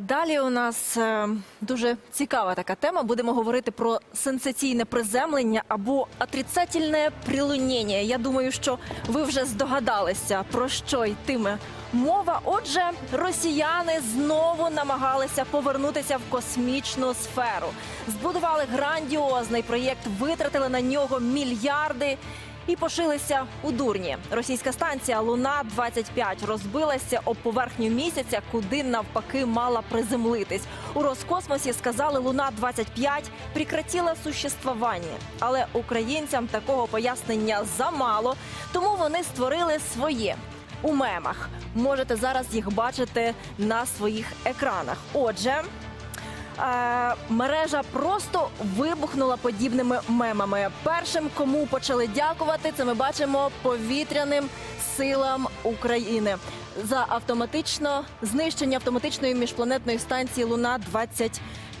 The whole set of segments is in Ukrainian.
Далі у нас е, дуже цікава така тема. Будемо говорити про сенсаційне приземлення або отрицательне прилунення. Я думаю, що ви вже здогадалися про що йтиме мова. Отже, росіяни знову намагалися повернутися в космічну сферу. Збудували грандіозний проєкт, витратили на нього мільярди. І пошилися у дурні. Російська станція Луна 25 розбилася об поверхню місяця, куди навпаки мала приземлитись. У Роскосмосі сказали, Луна 25 прекратила существування. Але українцям такого пояснення замало, тому вони створили своє у мемах. Можете зараз їх бачити на своїх екранах. Отже. Е, мережа просто вибухнула подібними мемами. Першим, кому почали дякувати, це ми бачимо повітряним силам України за автоматично знищення автоматичної міжпланетної станції Луна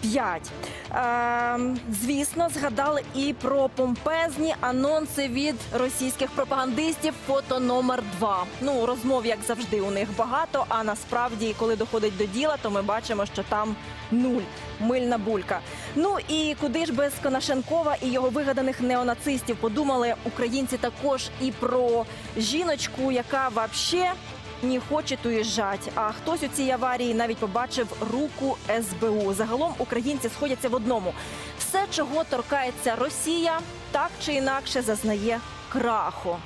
25 Е, звісно, згадали і про помпезні анонси від російських пропагандистів. Фото номер 2 Ну розмов, як завжди, у них багато. А насправді, коли доходить до діла, то ми бачимо, що там нуль мильна булька. Ну і куди ж без Конашенкова і його вигаданих неонацистів подумали українці також і про жіночку, яка вообще не хоче уїжджати. А хтось у цій аварії навіть побачив руку СБУ. Загалом українці сходяться в одному: все, чого торкається Росія, так чи інакше зазнає краху.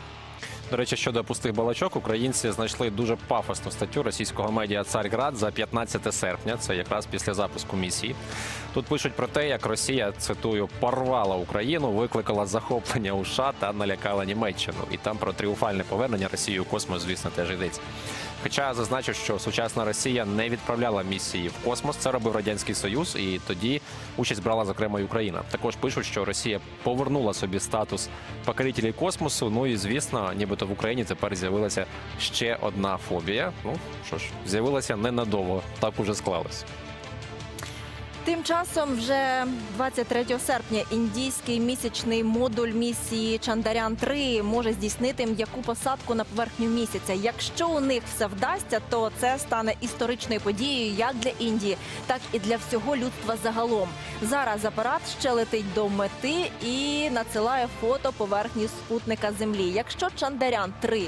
До речі, щодо пустих балачок, українці знайшли дуже пафосну статтю російського медіа Царьград за 15 серпня. Це якраз після запуску місії. Тут пишуть про те, як Росія цитую порвала Україну, викликала захоплення у США та налякала Німеччину. І там про тріумфальне повернення Росії у космос, звісно, теж йдеться. Хоча зазначив, що сучасна Росія не відправляла місії в космос. Це робив радянський союз, і тоді участь брала зокрема і Україна. Також пишуть, що Росія повернула собі статус покорителів космосу. Ну і звісно, нібито в Україні тепер з'явилася ще одна фобія. Ну що ж, з'явилася ненадовго, так уже склалось. Тим часом, вже 23 серпня, індійський місячний модуль місії Чандарян 3 може здійснити м'яку посадку на поверхню місяця. Якщо у них все вдасться, то це стане історичною подією як для Індії, так і для всього людства загалом. Зараз апарат ще летить до мети і надсилає фото поверхні спутника Землі. Якщо Чандарян 3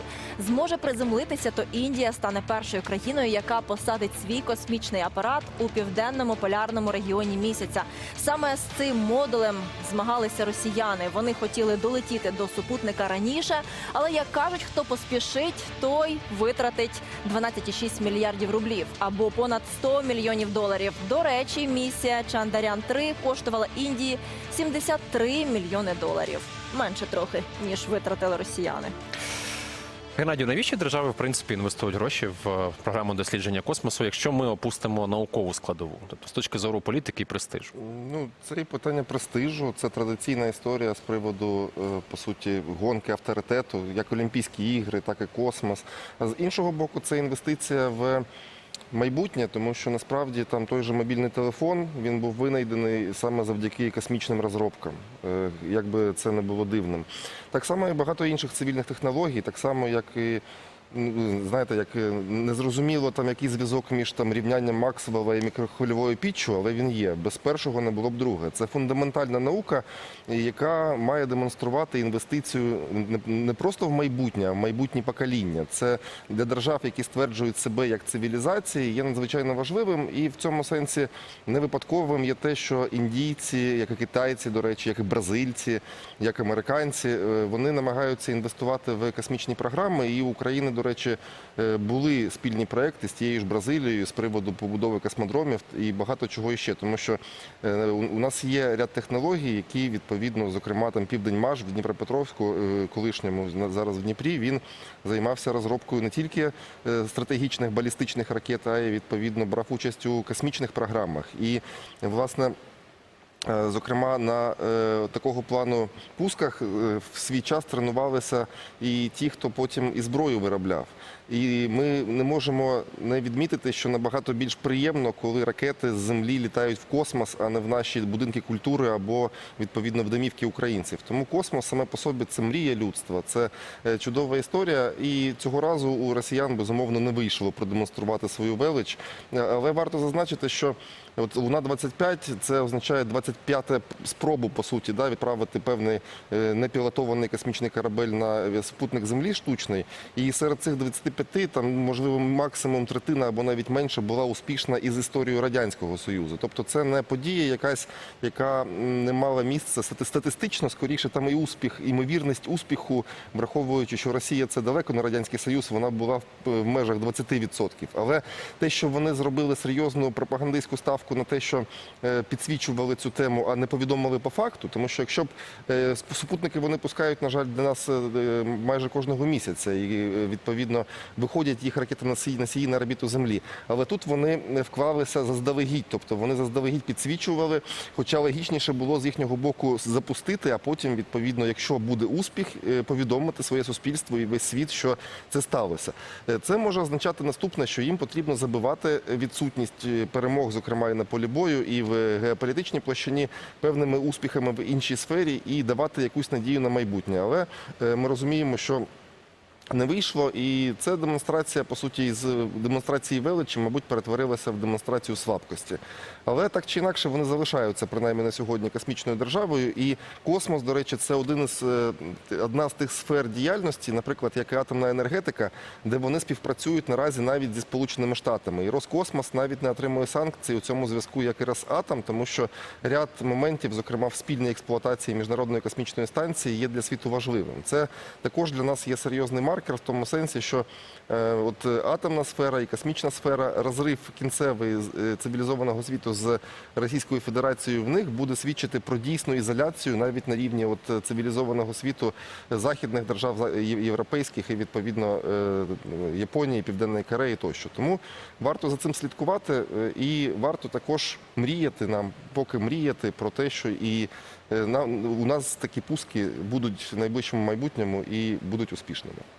зможе приземлитися, то Індія стане першою країною, яка посадить свій космічний апарат у південному полярному регіоні місяця. Саме з цим модулем змагалися росіяни. Вони хотіли долетіти до супутника раніше, але як кажуть, хто поспішить, той витратить 12,6 мільярдів рублів або понад 100 мільйонів доларів. До речі, місія Чандарян 3 коштувала Індії 73 мільйони доларів. Менше трохи ніж витратили росіяни. Геннадію, навіщо держави в принципі інвестують гроші в е, програму дослідження космосу, якщо ми опустимо наукову складову, тобто з точки зору політики і престижу? Ну, це і питання престижу. Це традиційна історія з приводу, е, по суті, гонки авторитету, як Олімпійські ігри, так і космос. А з іншого боку, це інвестиція в майбутнє, тому що насправді там той же мобільний телефон він був винайдений саме завдяки космічним розробкам, е, як би це не було дивним. Так само і багато інших цивільних технологій, так само як і. Знаєте, як е, незрозуміло там який зв'язок між там рівнянням Максвелла і мікрохвильовою піччю, але він є. Без першого не було б друге. Це фундаментальна наука, яка має демонструвати інвестицію не- просто в майбутнє, а в майбутні покоління. Це для держав, які стверджують себе як цивілізації, є надзвичайно важливим. І в цьому сенсі не випадковим є те, що індійці, як і китайці, до речі, як і бразильці, як і американці, е, вони намагаються інвестувати в космічні програми. І України, до речі, е, були спільні проекти з тією ж Бразилією з приводу побудови космодромів і багато чого іще. Тому що е, у нас є ряд технологій, які відповідно, зокрема, там Південь Маш в Дніпропетровську, е, колишньому зараз в Дніпрі, він займався розробкою не тільки стратегічних балістичних ракет, а й відповідно брав участь у космічних програмах. І власне. Е, Зокрема, на е, такого плану пусках е, в свій час тренувалися і ті, хто потім і зброю виробляв. І ми не можемо не відмітити, що набагато більш приємно, коли ракети з землі літають в космос, а не в наші будинки культури або відповідно в домівки українців. Тому космос саме по собі це мрія людства, це е, чудова історія. І цього разу у росіян безумовно не вийшло продемонструвати свою велич. Е, Але варто зазначити, що от Луна 25 це означає 25 спробу по суті да, відправити певний е, непілотований космічний корабель на спутник Землі штучний. І серед цих 25 там можливо максимум третина або навіть менше була успішна із історією радянського союзу. Тобто, це не подія, якась, яка не мала місця Стати- статистично, скоріше там і успіх, імовірність успіху, враховуючи, що Росія це далеко не радянський союз, вона була в, в межах 20%. Але те, що вони зробили серйозну пропагандистську ставку на те, що е, підсвічували цю тему, а не повідомили по факту, тому що якщо б е, супутники вони пускають, на жаль, для нас е, е, майже кожного місяця, і е, відповідно виходять їх ракети на орбіту Землі. Але тут вони вклалися заздалегідь, тобто вони заздалегідь підсвічували. Хоча логічніше було з їхнього боку запустити, а потім, відповідно, якщо буде успіх, е, повідомити своє суспільство і весь світ, що це сталося. Е, Це може означати наступне, що їм потрібно забивати відсутність е, перемог, зокрема і на полі бою, і в геополітичній площині певними успіхами в іншій сфері і давати якусь надію на майбутнє. Але ми розуміємо, що не вийшло, і це демонстрація, по суті, з демонстрації величі, мабуть, перетворилася в демонстрацію слабкості. Але так чи інакше вони залишаються принаймні на сьогодні космічною державою. І космос, до речі, це один із е, одна з тих сфер діяльності, наприклад, як і атомна енергетика, де вони співпрацюють наразі навіть зі Сполученими Штатами. І Роскосмос навіть не отримує санкцій у цьому зв'язку, як і Росатом, тому що ряд моментів, зокрема в спільній експлуатації міжнародної космічної станції, є для світу важливим. Це також для нас є серйозний маркер в тому сенсі, що е, от атомна сфера і космічна сфера, розрив кінцевий е, цивілізованого світу з Російською Федерацією в них буде свідчити про дійсну ізоляцію навіть на рівні от цивілізованого світу західних держав європейських і відповідно е, Японії, Південної Кореї тощо. Тому варто за цим слідкувати і варто також мріяти нам, поки мріяти про те, що і у нас такі пуски будуть в найближчому майбутньому і будуть успішними.